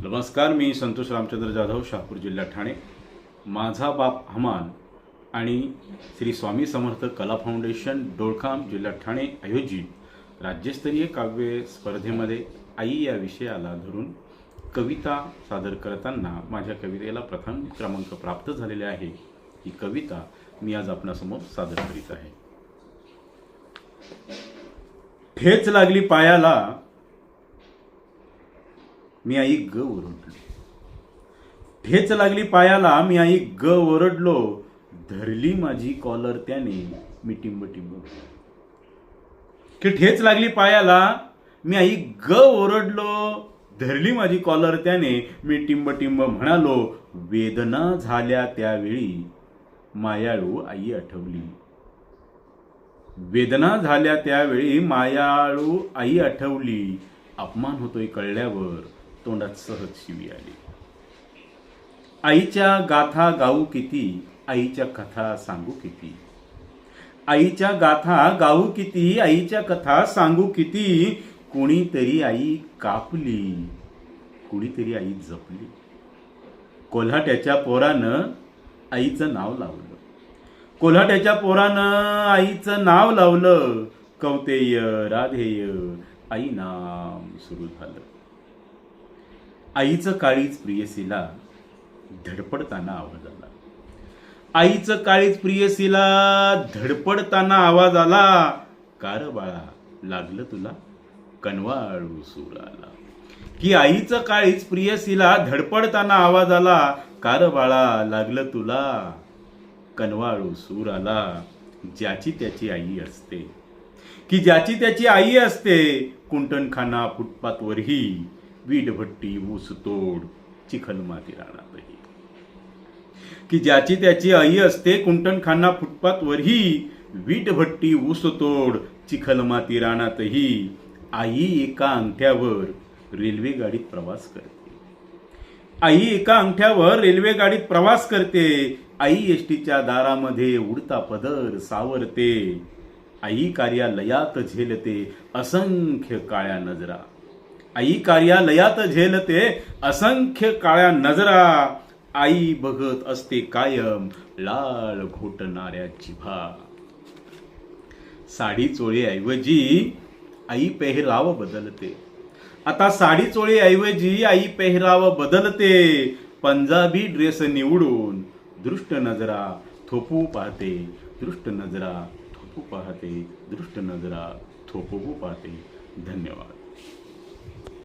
नमस्कार मी संतोष रामचंद्र जाधव शहापूर जिल्हा ठाणे. माझा बाप हमान आणि श्री स्वामी समर्थ कला फाउंडेशन डोळखाम जिल्हा ठाणे आयोजित राज्यस्तरीय काव्य स्पर्धेमध्ये आई या विषयाला धरून कविता सादर करताना माझ्या कवितेला प्रथम क्रमांक प्राप्त झालेले आहे. ही कविता मी आज आपणासमोर सादर करीत आहे. ठेच लागली पायाला मी आई ग ओरडलो. ठेच लागली पायाला मी आई ग ओरडलो. धरली माझी कॉलर त्याने मी टिंब टिंब की ठेच लागली पायाला मी आई ग ओरडलो. धरली माझी कॉलर त्याने मी टिंब टिंब म्हणालो. वेदना झाल्या त्यावेळी मायाळू आई आठवली. वेदना झाल्या त्यावेळी मायाळू आई आठवली. अपमान होतोय कळल्यावर तोंडात सहज शिवी आली. आईच्या गाथा गाऊ किती आईच्या कथा सांगू किती? आईच्या गाथा गाऊ किती आईच्या कथा सांगू किती? कुणीतरी आई कापली कुणीतरी आई जपली. कोल्हाट्याच्या पोरानं आईचं नाव लावलं. कोल्हाट्याच्या पोरानं आईचं नाव लावलं. कौतेय राधेय आई नाम सुरू झालं. आईचं काळीच प्रियसीला धडपडताना आवाज आला. आईचं काळीच प्रियसीला धडपडताना आवाज आला. कार बाळा लागलं तुला? कनवाळू सूर आला. की आईचं काळीच प्रियसीला धडपडताना आवाज आला. कार बाळा लागलं तुला? कनवाळू सूर आला. ज्याची त्याची आई असते. की ज्याची त्याची आई असते कुंटणखाना फुटपाथवरही वीटभट्टी ऊसतोड चिखलमाती रानातही. की ज्याची त्याची आई असते कुंटणखाना फुटपाथवरही वीटभट्टी ऊसतोड चिखलमाती रानातही आई एका अंगठ्यावर रेल्वे गाडीत प्रवास करते. आई एका अंगठ्यावर रेल्वे गाडीत प्रवास करते. आई एसटीच्या दारामध्ये उडता पदर सावरते. आई कार्यालयात झेलते. असंख्य काळ्या नजरा आई कार्यालयात झेलते असंख्य काळ्या नजरा. आई बघत असते कायम लाल घोटणाऱ्या जिभा साडी चोळीऐवजी आई पेहराव बदलते. आता साडी चोळीऐवजी आई पेहराव बदलते. पंजाबी ड्रेस निवडून दृष्ट नजरा थोपू पाहते दृष्ट नजरा थोपू पाहते दृष्ट नजरा थोपवू पाहते. धन्यवाद.